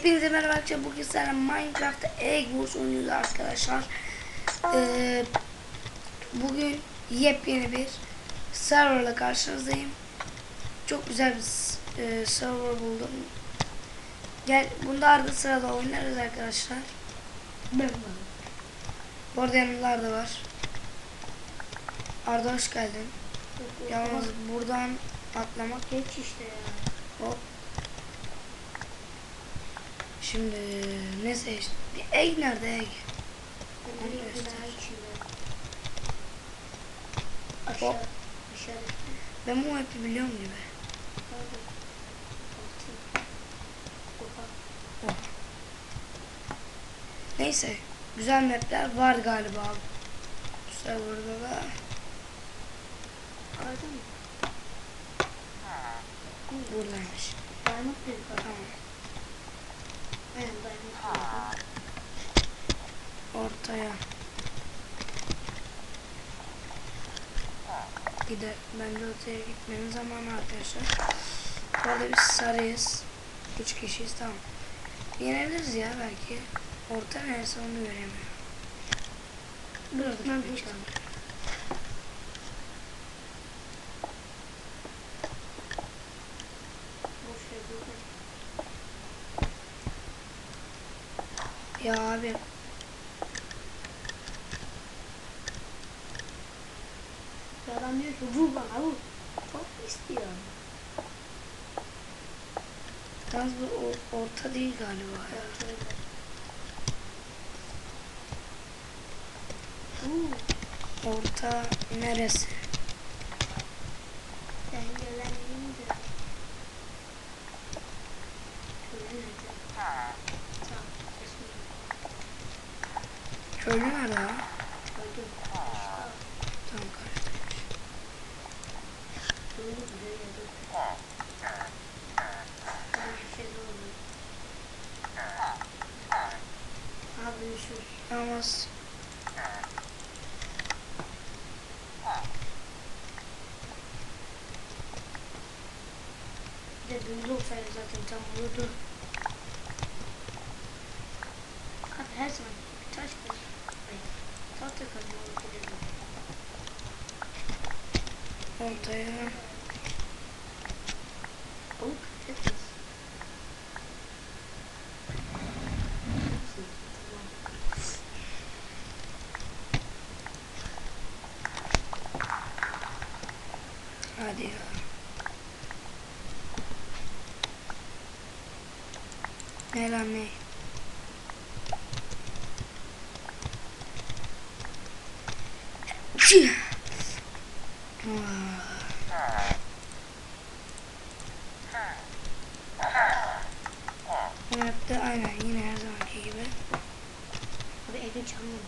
Hepinize merhaba arkadaşlar. Bugün sizlerle Minecraft'ta Egg Wars oynuyoruz arkadaşlar. Ee, bugün yepyeni bir serverla karşınızdayım. Çok güzel bir e, server buldum. Gel, bunda arada sırada oynarız arkadaşlar. Ben. Bu arada yanımda da var. Arda hoş geldin. Yalnız buradan atlamak Geç işte ya. Hop. Şimdi ne seçtim? Bir egg nerede egg? Onu göster. Ben bu map'i biliyorum gibi. Neyse. Güzel map'ler var galiba. Bu serverda da. Arada mı? Buradaymış. Abi. Tamam. Ortaya. Gider. Bence ortaya gitmenin zamanı arkadaşlar. Bu arada biz sarıyız. Üç kişiyiz tamam. Yenebiliriz ya belki. Orta neresi onu göremiyorum. Biraz Ben hiç çıkalım. Ya abi Ya Adam diyor ki vur bana vur. Çok istiyor. yalnız bu orta değil galiba ya. Orta neresi? Ben geleneyim de. Köle nerede? Tamam. Kesin. Köylü nerede lan? Öldüm. Başka. Tam karşıdaymış. Köylü buraya geldi. Ben bir de oldu. Abi Yusuf. Ama s- Bir de olsaydı zaten tam vurdu. Abi her zaman bir taş kaz. Hayır. Tahta kazmalı dedim. Ortaya Balık etmez. hadi ya. Ne lan ne? Map'te aynen yine her zamanki gibi. Abi evde canlı mı?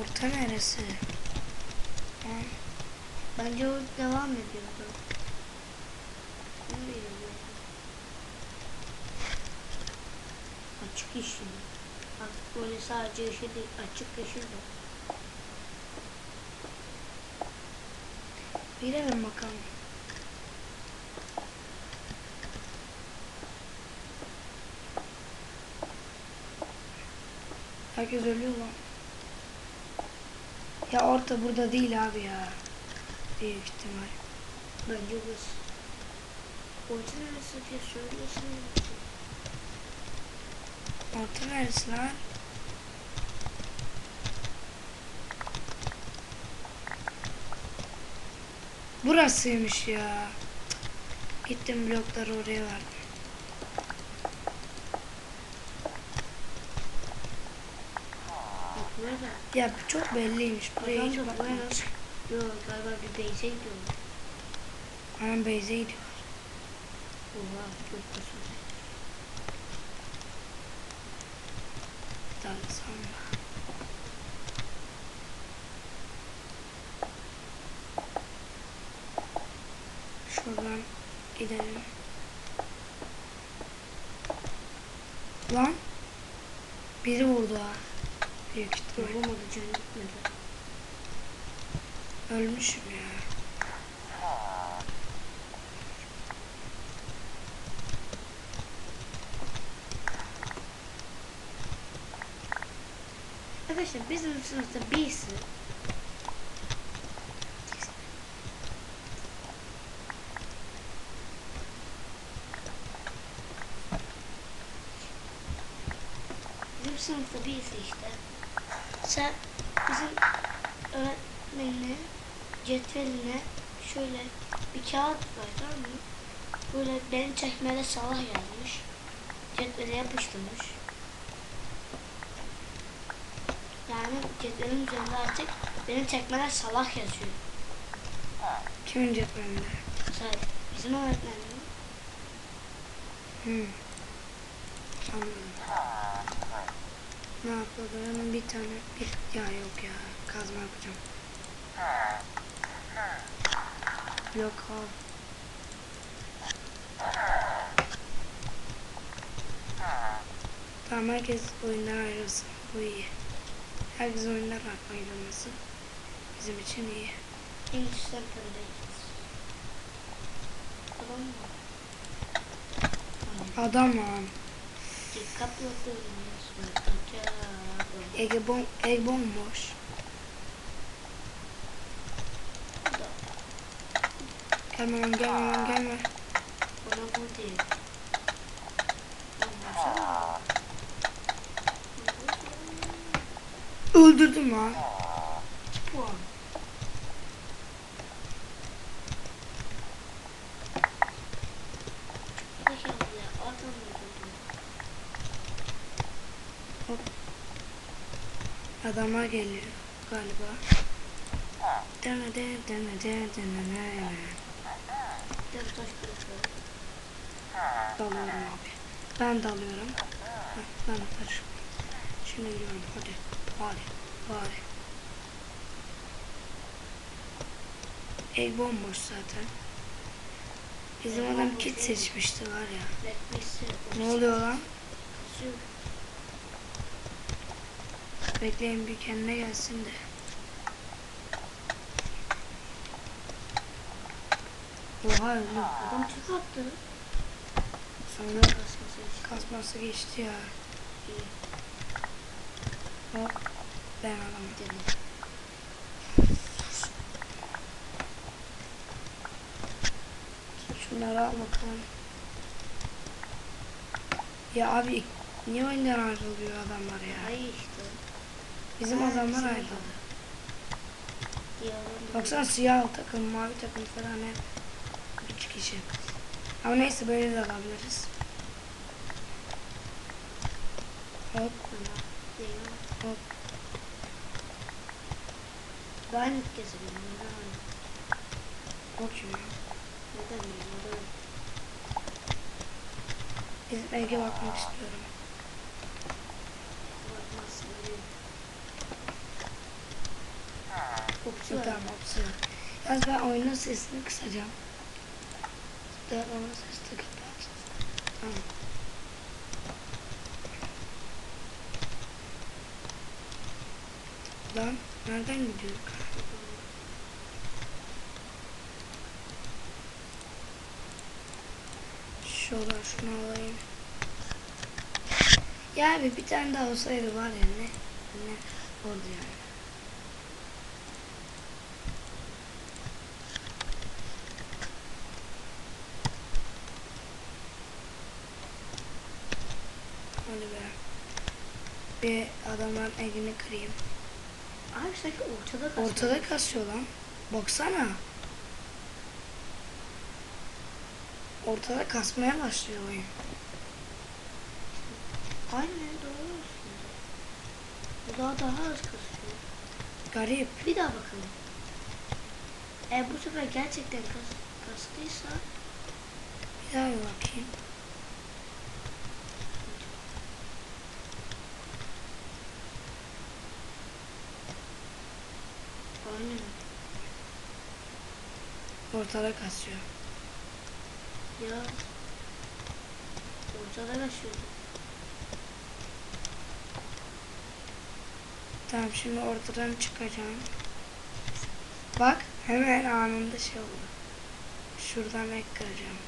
Orta neresi? Ha? Bence o devam ediyordu. Açık yeşil. Artık böyle sadece yeşil değil, açık yeşil de. Bilelim bakalım. Herkes ölüyor lan. Ya orta burada değil abi ya. Büyük ihtimal. Bence burası. Orta neresi diye söylesene. Orta neresi lan? Burasıymış ya. Gittim blokları oraya verdim. Ya çok belliymiş. Buraya hiç bakmamış. Yok galiba bir base'e gidiyor. Hemen Beyze gidiyor. Oha çok kasıyor. Daha sonra. Buradan gidelim. Lan. Biri vurdu ha. Büyük ihtimal. Vurmadı canı gitmedi. Ölmüşüm ya. Arkadaşlar bizim sınıfta birisi sınıfta birisi işte sen bizim öğretmenine cetveline şöyle bir kağıt var tamam mı? Böyle benim çekmede Salah yazmış. Cetvele yapıştırmış. Yani cetvelin üzerinde artık benim çekmeler Salah yazıyor. Kimin cetvelinde? Mesela bizim öğretmenim. Hı. Anladım. Ne yapalım? Bir tane bir ya yok ya kazma yapacağım. Yok al. Tamam herkes oyundan ayrılsın. Bu iyi. Herkes oyundan ayrılması bizim için iyi. Hindistan pöndeyiz. Tamam mı? Adam lan. Dikkatli okuyunuz. Ege bom, ev bomboş. Gelme lan gelme lan gelme. Bana bu değil. Öldürdüm lan. İki puan. Adamlar geliyor galiba. Dene dene dene dene dene de taş kırıkları. Dalıyorum abi. Ben dalıyorum. Heh, Ben de karışmam. Şimdi gidiyorum hadi. Hadi. Hadi. Ev bomboş zaten. Bizim adam kit seçmişti var ya. Ne oluyor lan? Bekleyin bir kendine gelsin de. Oha öldü. Adam çıkarttı. Sonra Kasması kasması geçti ya. İyi. Hop. Ben adamım. Dedim. Şunları al bakalım. Ya abi niye oyundan ayrılıyor adamlar ya? Ay. Bizim Ha, adamlar bizim ayrıldı. Baksana siyah takım, mavi takım falan hep üç kişi. Ama neyse böyle de alabiliriz. Hop hop. Ben ilk kez biliyorum. Neden? Hop şimdi. Neden bilmiyorum. Ege bakmak istiyorum. Bakmazsın. biliyorum. Kokusu Yok yok. Yalnız ben oyunun sesini kısacağım. Da onun sesi de kapat. Tamam. Lan nereden gidiyor? Şuradan şunu alayım. Ya abi bir tane daha olsaydı var ya ne? Ne oldu yani? Hadi be. Bir adamların elini kırayım. Abi sanki ortada kasıyor. Ortada kasıyor lan. Baksana. Ortada kasmaya başlıyor oyun. Aynen doğru aslında. Bu daha daha az kasıyor. Garip. Bir daha bakalım. Eğer bu sefer gerçekten kas, kastıysa Bir daha bir bakayım. aynen. Ortada kasıyor. Ya ortada kasıyordu. Tamam şimdi ortadan çıkacağım. Bak hemen anında şey oldu. Şuradan ek kıracağım.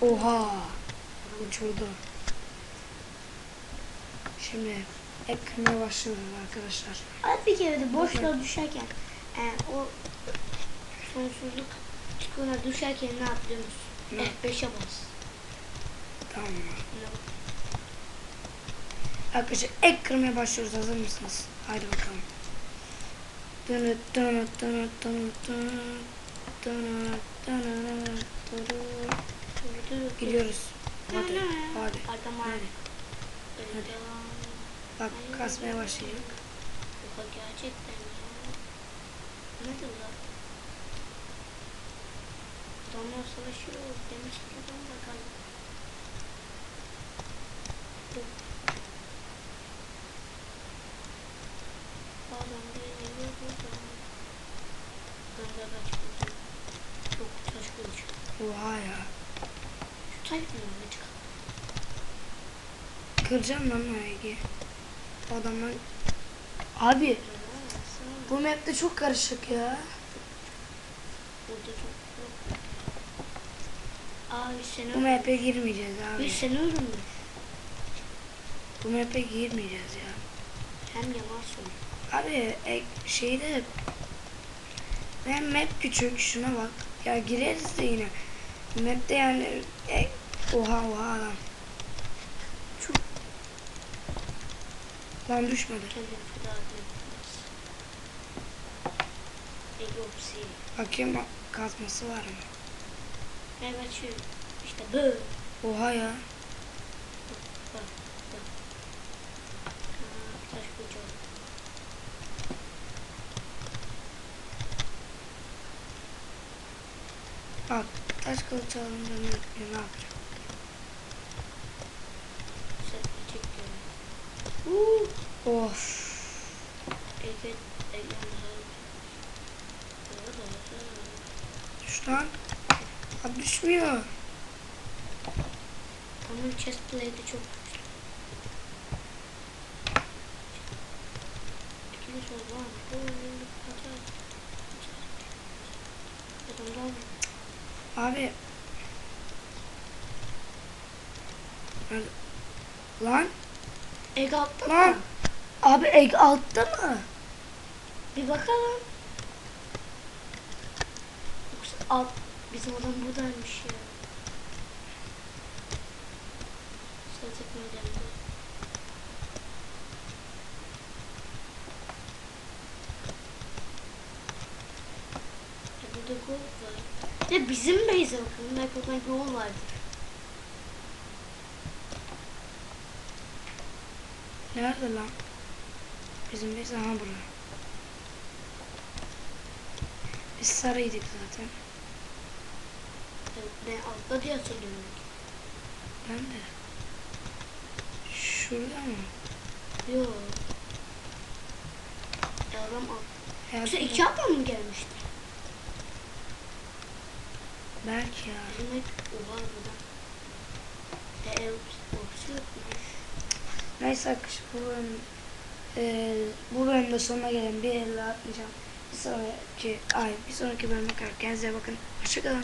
Oha. Uçurdu. Şimdi ek kırmaya başlıyoruz arkadaşlar. Abi bir kere de boşluğa düşerken e, o sonsuzluk çukuruna düşerken ne yapıyoruz? Ne? F5'e bas. Tamam mı? Arkadaşlar ek kırmaya başlıyoruz. Hazır mısınız? Haydi bakalım. Dönüt dönüt dönüt dönüt dönüt dönüt dönüt dönüt. Gidiyoruz. Hadi. Hadi. Adama. Hadi. Bak kasmaya başlayacak. Oha gerçekten ya. Nedir lan? Adamlar savaşıyor. Demiş ki adam bakalım. Adam beni vurdu. Ganga kaç kılıcı. Çok taş kılıcı. Oha ya. Şu taş çıkar. Kıracağım lan o adamlar... Abi bu map'te çok karışık ya. Abi seni Bu map'e girmeyeceğiz abi. Biz seni öldürdük. Bu map'e girmeyeceğiz ya. Hem yalan söylüyor. Abi e, şeyde ben map küçük şuna bak. Ya gireriz de yine. Map'te yani e, oha oha lan. Lan düşmedi. Bak, kazması var mı? Evet şu işte böyle. Oha ya. Bak taş kılıç alınca ne, Of. Evet. Düş lan. Abi düşmüyor. Onun chest plate'i çok güçlü. Adamdan Abi. Lan. Ege altta Lan. mı? Abi egg altta mı? Bir bakalım. Yoksa alt bizim adam buradaymış ya. Statik modelde. Ya burada gold var. Ya bizim base'e bakın. Belki oradan gold vardır. Nerede lan? Bizim biz aha burada. Biz sarıydık zaten. Ben altta diye hatırlıyorum. Ben de. Şurada mı? Yok. Ya adam alt. Yoksa iki adam mı gelmişti? Belki ya. Hep oha burada. Ev ofisi yokmuş. Neyse arkadaşlar bu e, bu bölümde sonuna gelen bir elle atlayacağım. Bir sonraki, ay bir sonraki bölüme kadar kendinize bakın. Hoşçakalın.